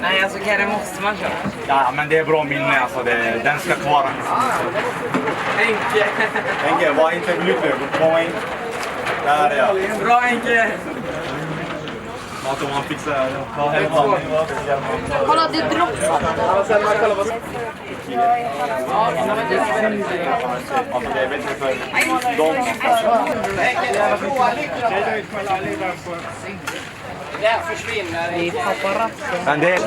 Nej, alltså Kere måste man köra. Ja, men det är bra minne alltså. Det, den ska kvar. Henke! Henke, var inte blyg Komma in. Där ja. Bra Henke! Att om han fixar... Honom. Kolla det droppar. Där det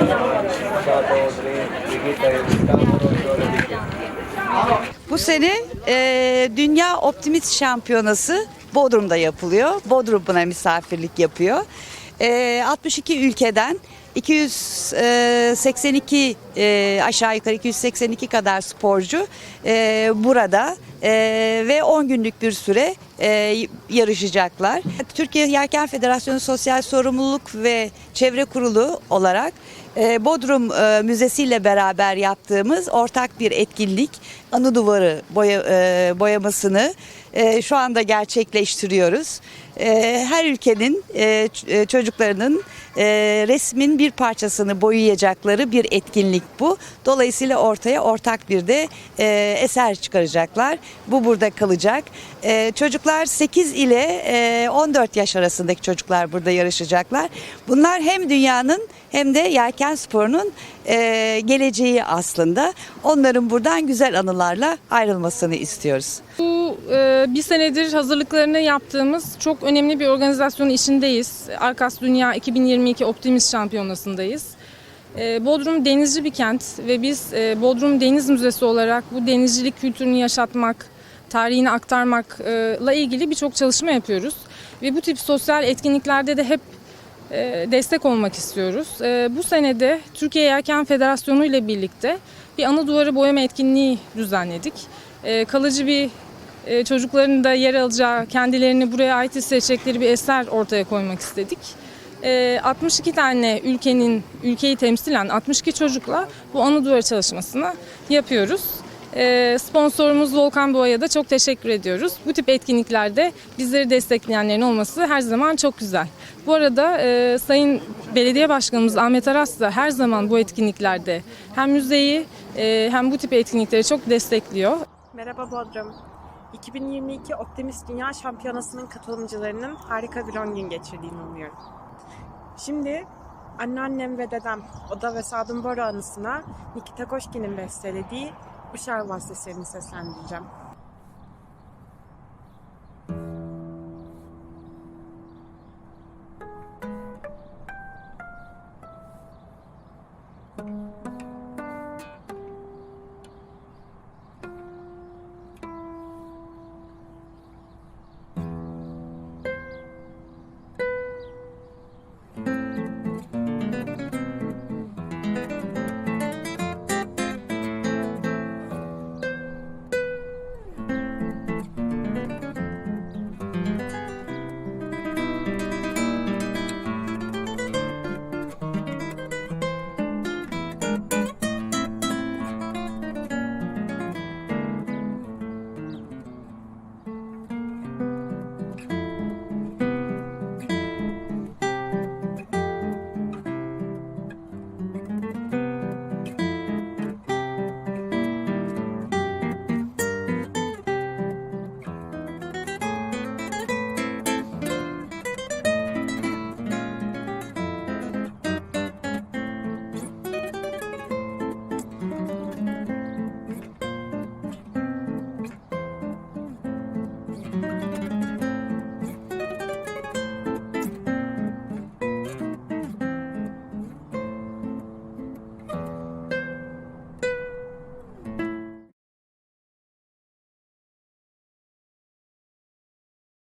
Bu sene e, Dünya Optimist Şampiyonası Bodrum'da yapılıyor. Bodrum buna misafirlik yapıyor. E, 62 ülkeden 282 e, aşağı yukarı 282 kadar sporcu e, burada e, ve 10 günlük bir süre e, yarışacaklar. Türkiye Yelken Federasyonu Sosyal Sorumluluk ve Çevre Kurulu olarak e, Bodrum e, Müzesi ile beraber yaptığımız ortak bir etkinlik anı duvarı boya, e, boyamasını e, şu anda gerçekleştiriyoruz. E, her ülkenin e, e, çocuklarının e, resmin bir parçasını boyayacakları bir etkinlik bu. Dolayısıyla ortaya ortak bir de e, eser çıkaracaklar. Bu burada kalacak. E, çocuklar 8 ile e, 14 yaş arasındaki çocuklar burada yarışacaklar. Bunlar hem dünyanın hem de yelken sporunun e, geleceği aslında. Onların buradan güzel anılarla ayrılmasını istiyoruz. Bu e, bir senedir hazırlıklarını yaptığımız çok önemli bir organizasyonun içindeyiz. Arkas Dünya 2022 Optimist Şampiyonası'ndayız. E, Bodrum denizci bir kent ve biz e, Bodrum Deniz Müzesi olarak bu denizcilik kültürünü yaşatmak, tarihini aktarmakla ilgili birçok çalışma yapıyoruz. Ve bu tip sosyal etkinliklerde de hep e, destek olmak istiyoruz. E, Bu senede Türkiye Yelken Federasyonu ile birlikte bir anı duvarı boyama etkinliği düzenledik. Kalıcı bir çocukların da yer alacağı, kendilerini buraya ait hissedecekleri bir eser ortaya koymak istedik. E, 62 tane ülkenin ülkeyi temsilen 62 çocukla bu anı duvarı çalışmasını yapıyoruz. E, Sponsorumuz Volkan Boğa'ya da çok teşekkür ediyoruz. Bu tip etkinliklerde bizleri destekleyenlerin olması her zaman çok güzel. Bu arada e, Sayın Belediye Başkanımız Ahmet Aras da her zaman bu etkinliklerde hem müzeyi e, hem bu tip etkinlikleri çok destekliyor. Merhaba Bodrum. 2022 Optimist Dünya Şampiyonası'nın katılımcılarının harika bir 10 gün geçirdiğini umuyorum. Şimdi anneannem ve dedem Oda ve Sadun Bora anısına Nikita Koşkin'in bestelediği Uşar Vasfesi'ni seslendireceğim.